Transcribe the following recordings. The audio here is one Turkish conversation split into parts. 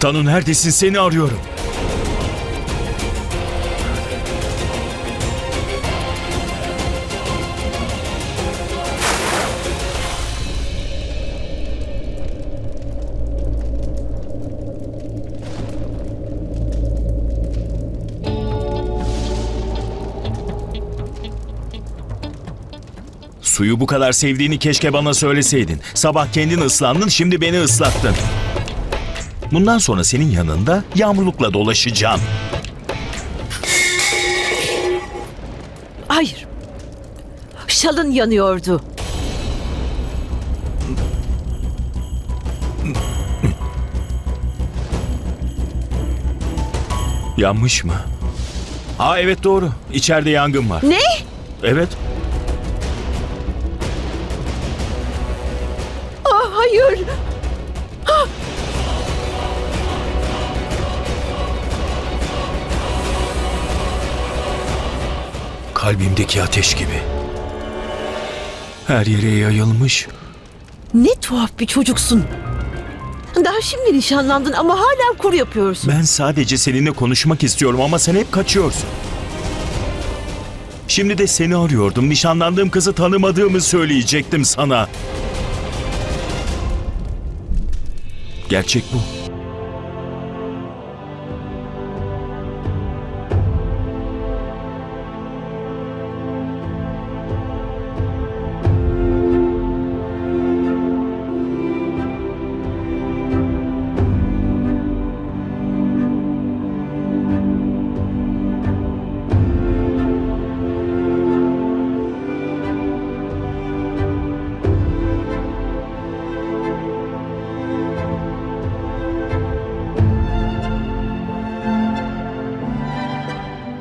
Tanu neredesin seni arıyorum. Suyu bu kadar sevdiğini keşke bana söyleseydin. Sabah kendin ıslandın, şimdi beni ıslattın. Bundan sonra senin yanında yağmurlukla dolaşacağım. Hayır. Şalın yanıyordu. Yanmış mı? Aa evet doğru. İçeride yangın var. Ne? Evet. Kalbimdeki ateş gibi. Her yere yayılmış. Ne tuhaf bir çocuksun. Daha şimdi nişanlandın ama hala kur yapıyorsun. Ben sadece seninle konuşmak istiyorum ama sen hep kaçıyorsun. Şimdi de seni arıyordum. Nişanlandığım kızı tanımadığımı söyleyecektim sana. Gerçek bu.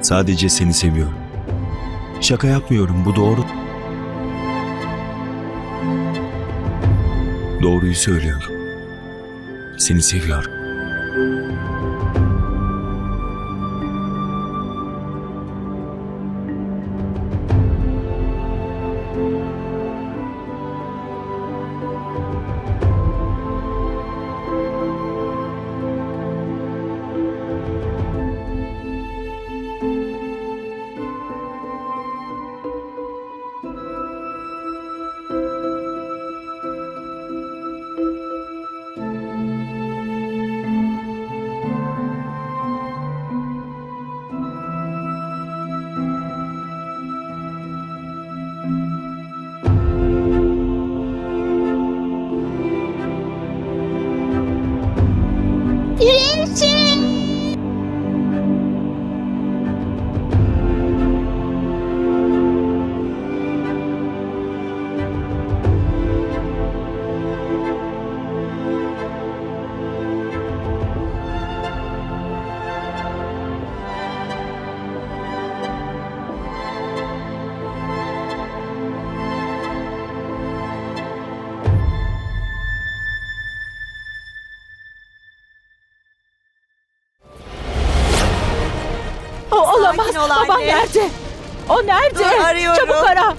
Sadece seni seviyorum. Şaka yapmıyorum, bu doğru. Doğruyu söylüyorum. Seni seviyorum. Nerede? O nerede? Dur, arıyorum. Çabuk ara.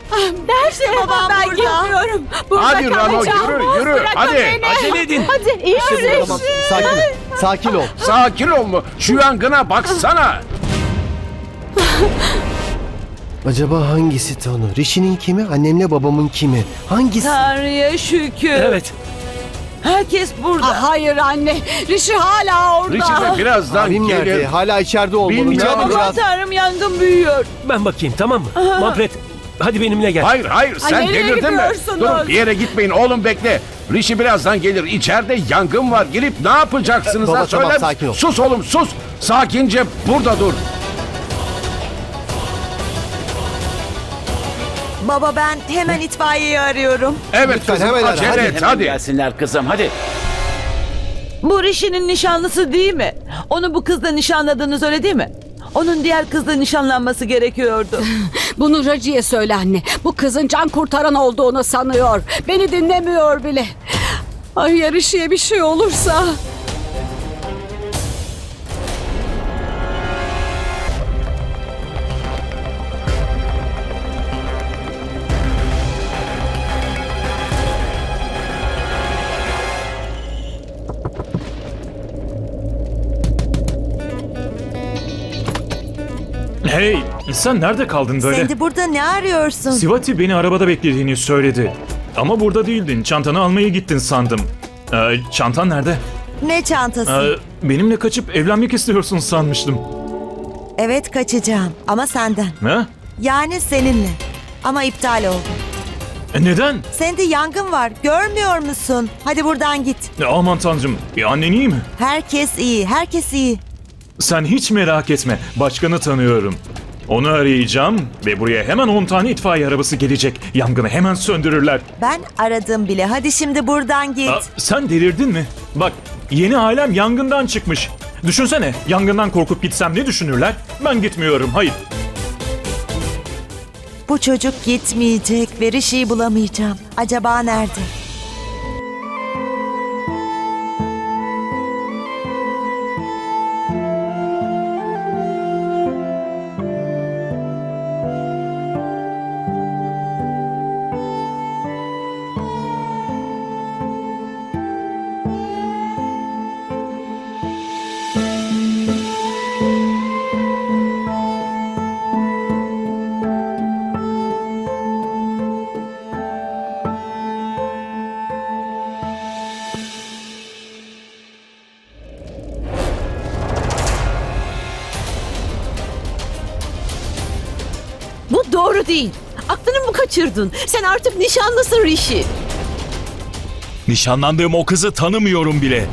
Nerede? babam ben burada. gitmiyorum. Burada Hadi kalacağım. yürü, yürü. bırakın Hadi, beni. acele edin. Hadi iyi misin? Tamam, sakin ol. Sakin ol. Sakin ol mu? Şu yangına baksana. Acaba hangisi Tanu? Rishi'nin kimi? Annemle babamın kimi? Hangisi? Tanrı'ya şükür. Evet. Herkes burada. Ah, hayır anne. Rişi hala orada. Richie de birazdan Abim gelir. nerede? Hala içeride olmalı. Bilmiyorum. Aman yapacağız? tanrım yangın büyüyor. Ben bakayım tamam mı? Manfred hadi benimle gel. Hayır hayır sen nereye delirdin mi? gidiyorsunuz? Durun bir yere gitmeyin oğlum bekle. Rishi birazdan gelir. İçeride yangın var. Girip ne yapacaksınız? Baba, ha? tamam, Söyle. sakin ol. Sus oğlum sus. Sakince burada dur. Baba ben hemen itfaiyeyi arıyorum. Evet Lütfen, kızım hemen ara, acele hadi. et Hemen hadi. gelsinler kızım hadi. Bu Rishi'nin nişanlısı değil mi? Onu bu kızla nişanladınız öyle değil mi? Onun diğer kızla nişanlanması gerekiyordu. Bunu Raci'ye söyle anne. Bu kızın can kurtaran olduğunu sanıyor. Beni dinlemiyor bile. Ay yarışıya bir şey olursa. Sen nerede kaldın böyle? Sen de burada ne arıyorsun? Sivati beni arabada beklediğini söyledi. Ama burada değildin. Çantanı almaya gittin sandım. Ee, çantan nerede? Ne çantası? Ee, benimle kaçıp evlenmek istiyorsun sanmıştım. Evet kaçacağım ama senden. Ha? Yani seninle. Ama iptal oldu. E, neden? Sende yangın var. Görmüyor musun? Hadi buradan git. E, aman tanrım. E, annen iyi mi? Herkes iyi. Herkes iyi. Sen hiç merak etme. Başkanı tanıyorum. Onu arayacağım ve buraya hemen 10 tane itfaiye arabası gelecek. Yangını hemen söndürürler. Ben aradım bile. Hadi şimdi buradan git. Aa, sen delirdin mi? Bak yeni ailem yangından çıkmış. Düşünsene yangından korkup gitsem ne düşünürler? Ben gitmiyorum hayır. Bu çocuk gitmeyecek ve Rishi'yi bulamayacağım. Acaba nerede? Doğru değil. Aklını mı kaçırdın? Sen artık nişanlısın Rishi. Nişanlandığım o kızı tanımıyorum bile.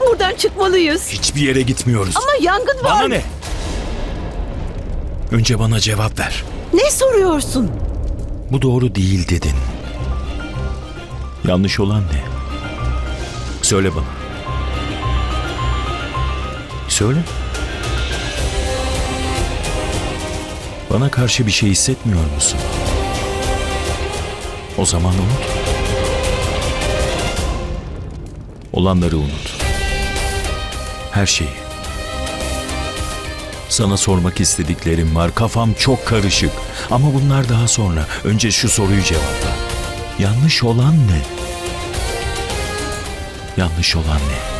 Buradan çıkmalıyız. Hiçbir yere gitmiyoruz. Ama yangın var. Bana ne? Önce bana cevap ver. Ne soruyorsun? Bu doğru değil dedin. Yanlış olan ne? Söyle bana. Söyle. Bana karşı bir şey hissetmiyor musun? O zaman unut. Olanları unut. Her şeyi. Sana sormak istediklerim var. Kafam çok karışık. Ama bunlar daha sonra. Önce şu soruyu cevapla. Yanlış olan ne? Yanlış olan ne?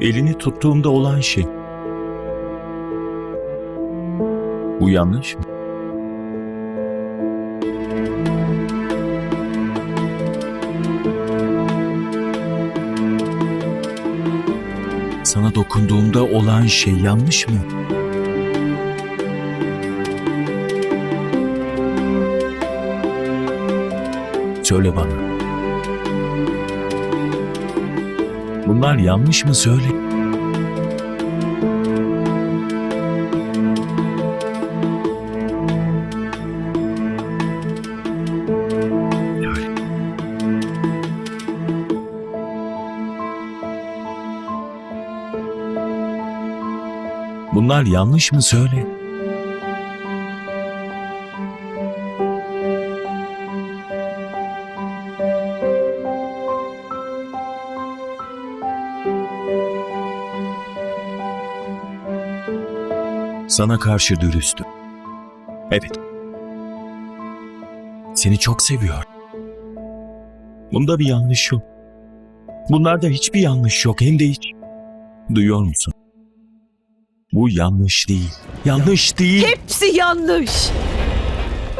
Elini tuttuğumda olan şey. Bu yanlış mı? Sana dokunduğumda olan şey yanlış mı? Söyle bana. Bunlar yanlış mı söyle? Bunlar yanlış mı söyle? Sana karşı dürüstüm. Evet. Seni çok seviyor. Bunda bir yanlış yok. Bunlarda hiçbir yanlış yok hem de hiç. Duyuyor musun? Bu yanlış değil. Yanlış değil. Hepsi yanlış.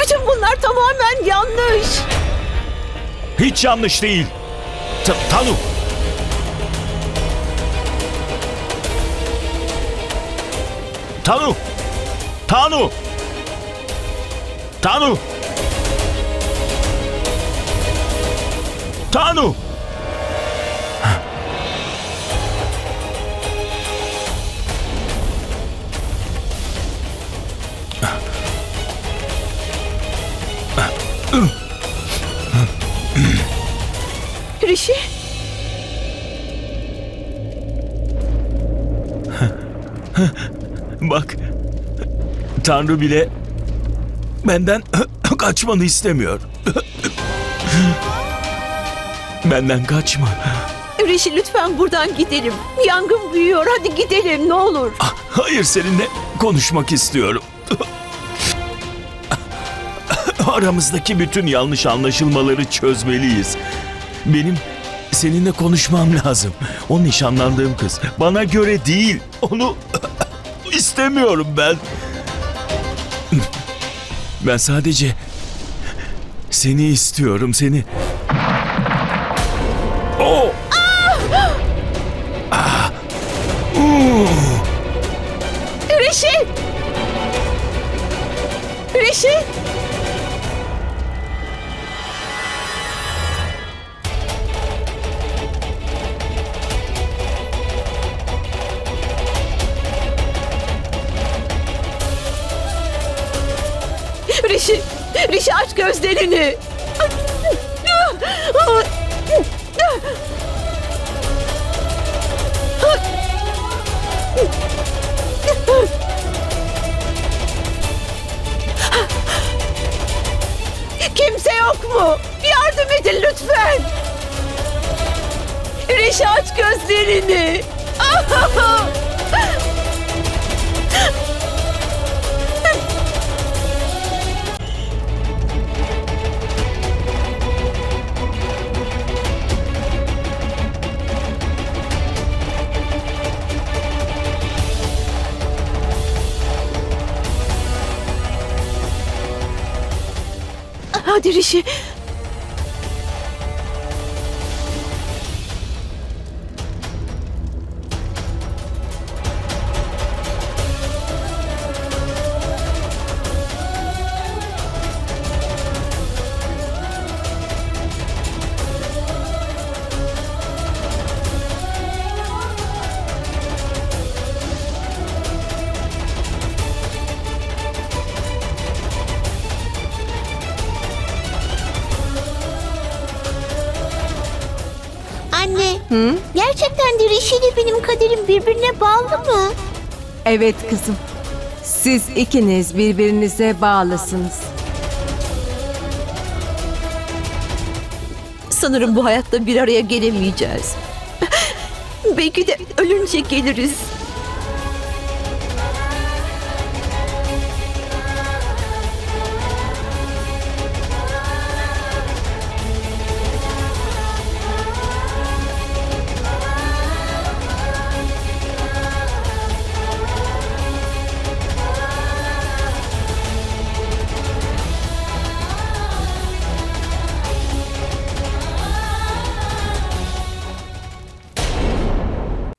Bütün bunlar tamamen yanlış. Hiç yanlış değil. Ta- Tanu. Tanu. Tanu. Tanu. Tanu. Rishi. Bak. Tanrı bile benden kaçmanı istemiyor. Benden kaçma. Rişi lütfen buradan gidelim. Yangın büyüyor. Hadi gidelim ne olur. Ah, Hayır seninle konuşmak istiyorum. Aramızdaki bütün yanlış anlaşılmaları çözmeliyiz. Benim seninle konuşmam lazım. O nişanlandığım kız bana göre değil. Onu istemiyorum ben. Ben sadece seni istiyorum, seni. Gözlerini! Kimse yok mu? Yardım edin lütfen! Rişi aç gözlerini! Hadi Rişi. İle benim kaderim birbirine bağlı mı? Evet kızım. Siz ikiniz birbirinize bağlısınız. Sanırım bu hayatta bir araya gelemeyeceğiz. Belki de ölünce geliriz.